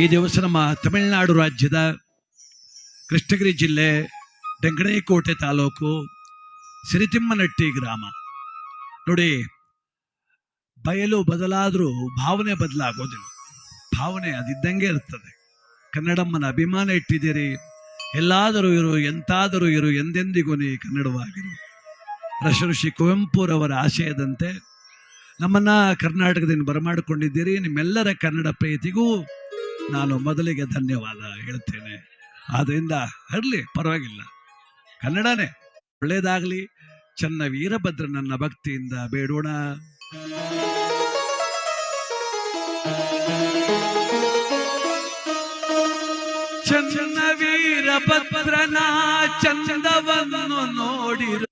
ಈ ದಿವಸ ನಮ್ಮ ತಮಿಳುನಾಡು ರಾಜ್ಯದ ಕೃಷ್ಣಗಿರಿ ಜಿಲ್ಲೆ ಡೆಂಗಣೇಕೋಟೆ ತಾಲೂಕು ಸಿರಿತಿಮ್ಮನಟ್ಟಿ ಗ್ರಾಮ. ನೋಡಿ, ಬಯಲು ಬದಲಾದರೂ ಭಾವನೆ ಬದಲಾಗೋದಿಲ್ಲ. ಭಾವನೆ ಅದಿದ್ದಂಗೆ ಇರ್ತದೆ. ಕನ್ನಡಮ್ಮನ ಅಭಿಮಾನ ಇಟ್ಟಿದ್ದೀರಿ. ಎಲ್ಲಾದರೂ ಇರು, ಎಂತಾದರೂ ಇರು, ಎಂದೆಂದಿಗೂ ನೀ ಕನ್ನಡವಾಗಿರು. ರಸಋಷಿ ಕುವೆಂಪುರವರ ಆಶಯದಂತೆ ನಮ್ಮನ್ನ ಕರ್ನಾಟಕದಿಂದ ಬರಮಾಡಿಕೊಂಡಿದ್ದೀರಿ. ನಿಮ್ಮೆಲ್ಲರ ಕನ್ನಡ ಪ್ರೀತಿಗೂ ನಾನು ಮೊದಲಿಗೆ ಧನ್ಯವಾದ ಹೇಳ್ತೇನೆ ಆದ್ರಿಂದ ಹರಲಿ, ಪರವಾಗಿಲ್ಲ. ಕನ್ನಡನೇ, ಒಳ್ಳೇದಾಗ್ಲಿ. ಚನ್ನ ವೀರಭದ್ರ ನನ್ನ ಭಕ್ತಿಯಿಂದ ಬೇಡೋಣ. ಚನ್ನ ವೀರಭದ್ರನ ಚಂದವನ್ನು ನೋಡಿರು.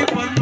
की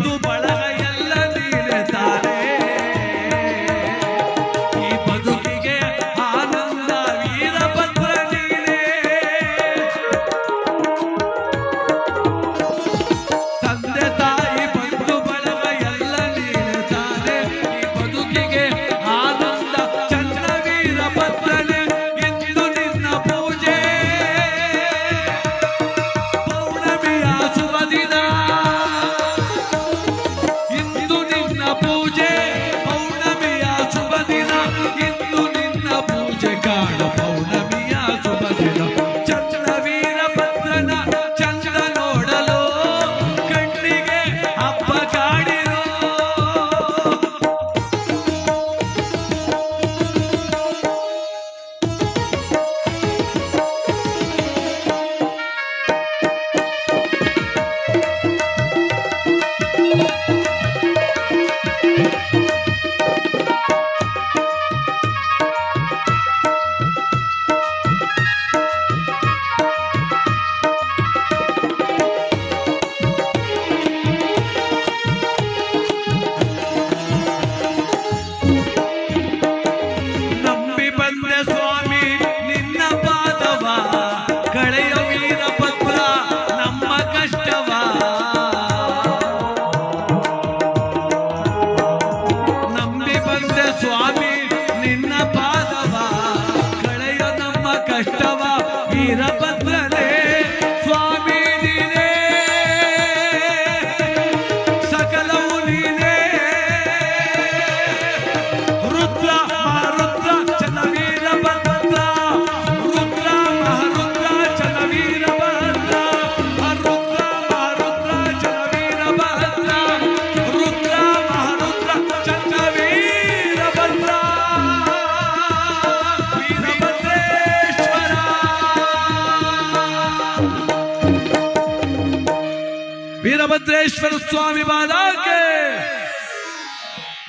ವೀರಭದ್ರೇಶ್ವರ ಸ್ವಾಮಿ ಬಾದಾಗೆ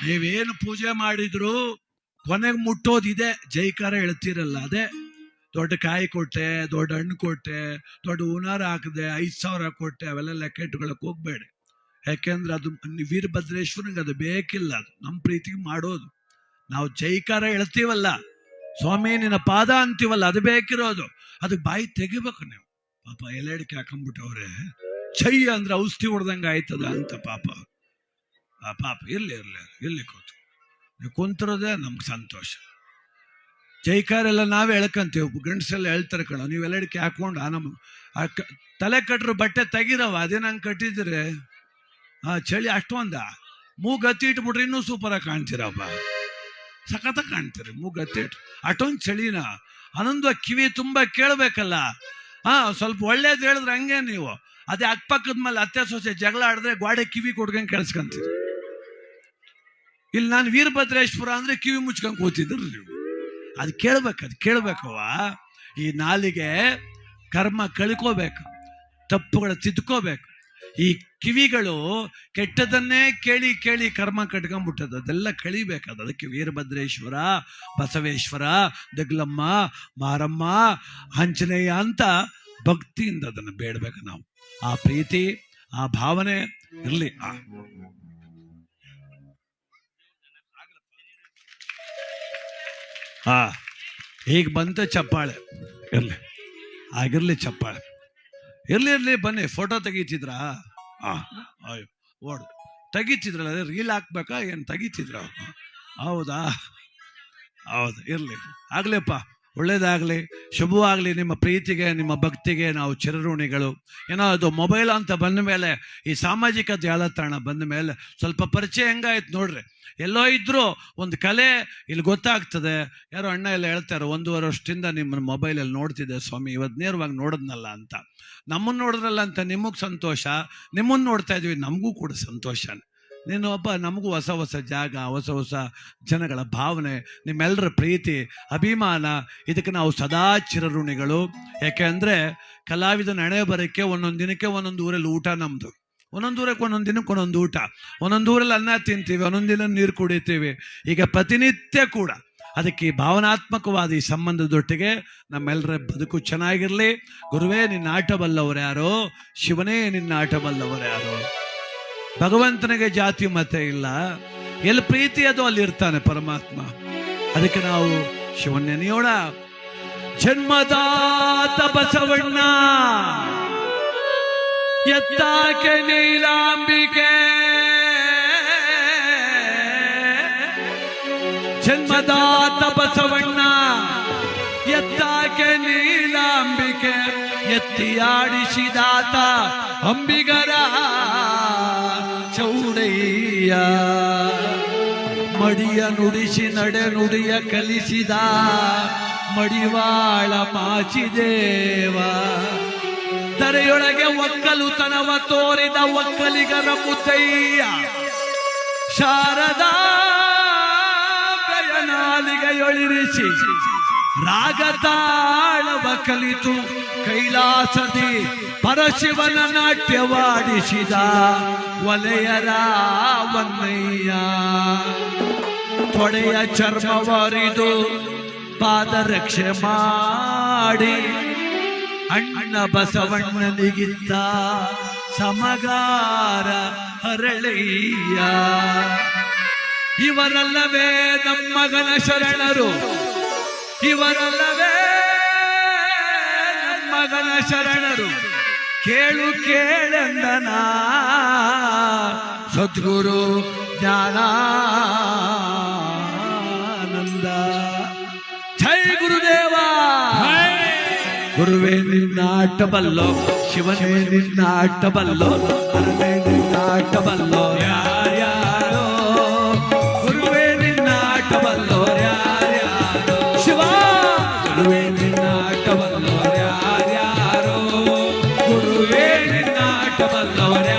ನೀವೇನು ಪೂಜೆ ಮಾಡಿದ್ರು ಕೊನೆಗೆ ಮುಟ್ಟೋದಿದೆ, ಜೈಕಾರ ಹೇಳ್ತಿರಲ್ಲ ಅದೇ. ದೊಡ್ಡ ಕಾಯಿ ಕೊಟ್ಟೆ, ದೊಡ್ಡ ಹಣ್ಣು ಕೊಟ್ಟೆ, ದೊಡ್ಡ ಹೂನಾರ ಹಾಕಿದೆ, ಐದು ಸಾವಿರ ಕೊಟ್ಟೆ, ಅವೆಲ್ಲ ಲೆಕ್ಕ ಇಟ್ಕೊಳಕ್ ಹೋಗ್ಬೇಡಿ. ಯಾಕೆಂದ್ರೆ ಅದು ವೀರಭದ್ರೇಶ್ವರಂಗೆ ಅದು ಬೇಕಿಲ್ಲ, ಅದು ನಮ್ಮ ಪ್ರೀತಿಗೆ ಮಾಡೋದು. ನಾವು ಜೈಕಾರ ಹೇಳ್ತೀವಲ್ಲ, ಸ್ವಾಮಿ ನಿನ್ನ ಪಾದ ಅಂತೀವಲ್ಲ, ಅದು ಬೇಕಿರೋದು. ಅದಕ್ಕೆ ಬಾಯಿ ತೆಗಿಬೇಕು ನೀವು. ಪಾಪ ಎಲೆಡಿಕೆ ಹಾಕೊಂಡ್ಬಿಟ್ಟವ್ರೆ. ಚೈ ಅಂದ್ರೆ ಔಷಧಿ ಹೊಡೆದಂಗೆ ಆಯ್ತದ ಅಂತ ಪಾಪ. ಆ ಪಾಪ ಇರ್ಲಿ ಇರ್ಲಿ ಇರ್ಲಿ ಕೂತು. ನೀವು ಕುಂತಿರೋದೇ ನಮ್ಗೆ ಸಂತೋಷ. ಜೈಕಾರ ಎಲ್ಲ ನಾವೇ ಎಳ್ಕಂತೀವಿ, ಗಂಡಸೆಲ್ಲ ಹೇಳ್ತಾರೆ ಕಣ, ನೀವು ಎಲ್ಲಡಿಕೆ ಹಾಕೊಂಡು ಆ ನಮ್ಮ ತಲೆ ಕಟ್ಟರು ಬಟ್ಟೆ ತೆಗಿರವ ಅದೇ ನಂಗೆ ಕಟ್ಟಿದ್ರೆ. ಆ ಚಳಿ ಅಷ್ಟೊಂದ. ಮೂಗು ಗತ್ತಿ ಇಟ್ಬಿಟ್ರೆ ಇನ್ನೂ ಸೂಪರಾಗಿ ಕಾಣ್ತೀರಪ್ಪ ಸಖತ್ತಾಗಿ ಕಾಣ್ತೀರಿ ಮೂಗು ಗತ್ತಿ ಇಟ್ಟು ಅಷ್ಟೊಂದು ಚಳಿನ. ಆನಂದ ಕಿವಿ ತುಂಬಾ ಕೇಳಬೇಕಲ್ಲ. ಹಾ ಸ್ವಲ್ಪ ಒಳ್ಳೇದು ಹೇಳಿದ್ರೆ ಹಂಗೆ ನೀವು. ಅದೇ ಅಕ್ಕಪಕ್ಕದ ಮೇಲೆ ಅತ್ತೆ ಸೊಸೆ ಜಗಳ ಆಡಿದ್ರೆ ಗೋಡೆ ಕಿವಿ ಕೊಡ್ಕೊಂಡು ಕೇಳಿಸ್ಕೊಂತೀರಿ ಇಲ್ಲಿ ನಾನು ವೀರಭದ್ರೇಶ್ವರ ಅಂದ್ರೆ ಕಿವಿ ಮುಚ್ಕೊಂಡು ಕೂತಿದ್ರು ನೀವು. ಅದು ಕೇಳ್ಬೇಕು, ಅದು ಕೇಳ್ಬೇಕವ್ವ. ಈ ನಾಲಿಗೆ ಕರ್ಮ ಕಳ್ಕೋಬೇಕು, ತಪ್ಪುಗಳ ತಿದ್ಕೋಬೇಕು. ಈ ಕಿವಿಗಳು ಕೆಟ್ಟದನ್ನೇ ಕೇಳಿ ಕೇಳಿ ಕರ್ಮ ಕಟ್ಕೊಂಡ್ಬಿಟ್ಟದ ಅದೆಲ್ಲ ಕಳಿಬೇಕದು ಅದಕ್ಕೆ ವೀರಭದ್ರೇಶ್ವರ, ಬಸವೇಶ್ವರ, ದಗ್ಲಮ್ಮ, ಮಾರಮ್ಮ, ಆಂಜನೇಯ ಅಂತ ಭಕ್ತಿಯಿಂದ ಅದನ್ನು ಬೇಡಬೇಕು ನಾವು. ಆ ಪ್ರೀತಿ, ಆ ಭಾವನೆ ಇರಲಿ. ಹಾ ಈಗ ಬಂತ ಚಪ್ಪಾಳೆ. ಇರಲಿ. ಆಗಿರಲಿ ಚಪ್ಪಾಳೆ. ಇರ್ಲಿ ಇರ್ಲಿ, ಬನ್ನಿ. ಫೋಟೋ ತೆಗೀತಿದ್ರಾ? ಅಯ್ಯೋ, ಓಡು. ತೆಗಿತಿದ್ರಲ್ಲ, ಅದೇ ರೀಲ್ ಹಾಕ್ಬೇಕಾ, ಏನು ತೆಗಿತಿದ್ರ? ಹೌದಾ? ಹೌದು, ಇರ್ಲಿ. ಆಗ್ಲಿಪ್ಪ ಒಳ್ಳೇದಾಗ್ಲಿ, ಶುಭವಾಗಲಿ. ನಿಮ್ಮ ಪ್ರೀತಿಗೆ, ನಿಮ್ಮ ಭಕ್ತಿಗೆ ನಾವು ಚಿರಋಣಿಗಳು. ಏನೋ ಅದು ಮೊಬೈಲ್ ಅಂತ ಬಂದ ಮೇಲೆ, ಈ ಸಾಮಾಜಿಕ ಜಾಲತಾಣ ಬಂದ ಮೇಲೆ ಸ್ವಲ್ಪ ಪರಿಚಯ ಹೆಂಗಾಯ್ತು ನೋಡ್ರಿ. ಎಲ್ಲೋ ಇದ್ರೂ ಒಂದು ಕಲೆ ಇಲ್ಲಿ ಗೊತ್ತಾಗ್ತದೆ. ಯಾರೋ ಅಣ್ಣ ಎಲ್ಲ ಹೇಳ್ತಾರೆ, ಒಂದೂವರೆ ವರ್ಷದಿಂದ ನಿಮ್ಮನ್ನು ಮೊಬೈಲಲ್ಲಿ ನೋಡ್ತಿದ್ದೆ ಸ್ವಾಮಿ, ಇವತ್ತು ನೇರವಾಗಿ ನೋಡಿದ್ನಲ್ಲ ಅಂತ. ನಮ್ಮನ್ನು ನೋಡಿದ್ರಲ್ಲ ಅಂತ ನಿಮಗೆ ಸಂತೋಷ, ನಿಮ್ಮನ್ನು ನೋಡ್ತಾ ಇದ್ವಿ ನಮಗೂ ಕೂಡ ಸಂತೋಷನೇ. ನೀನು ಒಬ್ಬ ನಮಗೂ ಹೊಸ ಹೊಸ ಜಾಗ, ಹೊಸ ಹೊಸ ಜನಗಳ ಭಾವನೆ ನಿಮ್ಮೆಲ್ಲರ ಪ್ರೀತಿ, ಅಭಿಮಾನ, ಇದಕ್ಕೆ ನಾವು ಸದಾ ಚಿರಋಣಿಗಳು. ಯಾಕೆ ಕಲಾವಿದನ ಹಣೆ ಬರೋಕ್ಕೆ ಒಂದೊಂದು ದಿನಕ್ಕೆ ಒಂದೊಂದು ಊರಲ್ಲಿ ಊಟ ನಮ್ಮದು ಒಂದೊಂದು ಊರಕ್ಕೆ ಒಂದೊಂದು ದಿನಕ್ಕೆ ಒಂದೊಂದು ಊಟ. ಒಂದೊಂದು ಊರಲ್ಲಿ ಅನ್ನ ತಿಂತೀವಿ, ಒಂದೊಂದು ದಿನ ನೀರು ಕುಡಿತೀವಿ. ಈಗ ಪ್ರತಿನಿತ್ಯ ಕೂಡ ಅದಕ್ಕೆ ಭಾವನಾತ್ಮಕವಾದ ಈ ಸಂಬಂಧದೊಟ್ಟಿಗೆ ನಮ್ಮೆಲ್ಲರ ಬದುಕು ಚೆನ್ನಾಗಿರಲಿ. ಗುರುವೇ ನಿನ್ನ ಆಟ ಬಲ್ಲವರು ಯಾರೋ ಶಿವನೇ ನಿನ್ನ ಆಟ ಬಲ್ಲವರು ಯಾರೋ ಭಗವಂತನಿಗೆ ಜಾತಿ ಮತ ಇಲ್ಲ. ಎಲ್ಲಿ ಪ್ರೀತಿ ಅದು ಅಲ್ಲಿ ಇರ್ತಾನೆ ಪರಮಾತ್ಮ. ಅದಕ್ಕೆ ನಾವು ಶಿವನ್ ನೆನೆಯೋಣ ಜನ್ಮದಾತ ಬಸವಣ್ಣ. ಎತ್ತಾಕೆ ನೀಲಾಂಬಿಕೆ. ಜನ್ಮದಾತ ಬಸವಣ್ಣ. ಎತ್ತಾಕೆ ನೀಲಾಂಬಿಕೆ. ಎತ್ತಿಯಾಡಿಸಿದಾತ ಅಂಬಿಗರ. ಮಡಿಯ ನುಡಿಸಿ ನಡೆ ನುಡಿಯ ಕಲಿಸಿದ ಮಡಿವಾಳ ಮಾಚಿದೇವ. ತರೆಯೊಳಗೆ ಒಕ್ಕಲುತನವ ತೋರಿದ ಒಕ್ಕಲಿಗರ ಮುದ್ದಯ್ಯ ಶಾರದಾ ನಾಲಿಗೆಯೊಳಿರಿಸಿ ರಾಗತಾಳವ ಕಲಿತು ಕೈಲಾಸದಿ ಪರಶಿವನ ನಾಟ್ಯವಾಡಿಸಿದ ವಲಯರ ವನ್ನಯ್ಯ ತೊಡೆಯ ಚರ್ಮವರಿದು ಪಾದರಕ್ಷೆ ಮಾಡಿ ಅಣ್ಣ ಬಸವಣ್ಣನಿಗಿತ್ತ ಸಮಗಾರ ಹರಳಯ್ಯ. ಇವರಲ್ಲವೇ ನಮ್ಮಗನ ಶರಣರು. ಇವರಲ್ಲವೇ ನಮ್ಮಗನ ಶರಣರು. ಕೇಳು ಕೇಳಂದನ. ಸದ್ಗುರು ಜ್ಞಾನಾನಂದ. ಜೈ ಗುರುದೇವ. ಗುರುವೇ ನಿನ್ನಾಟಬಲ್ಲೋ ಶಿವನೇ ನಿನ್ನಾಟಬಲ್ಲೋ ಹರನೇ ನಿನ್ನಾಟಬಲ್ಲೋ Lord.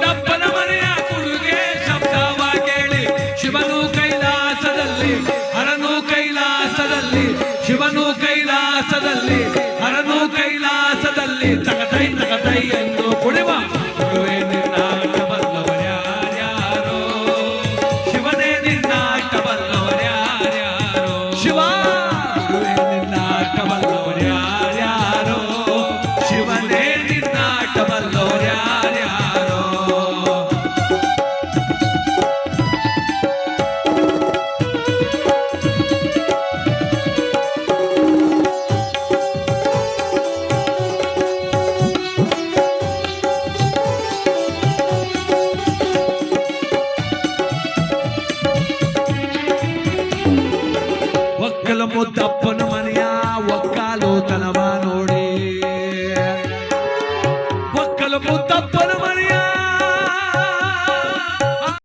Dappa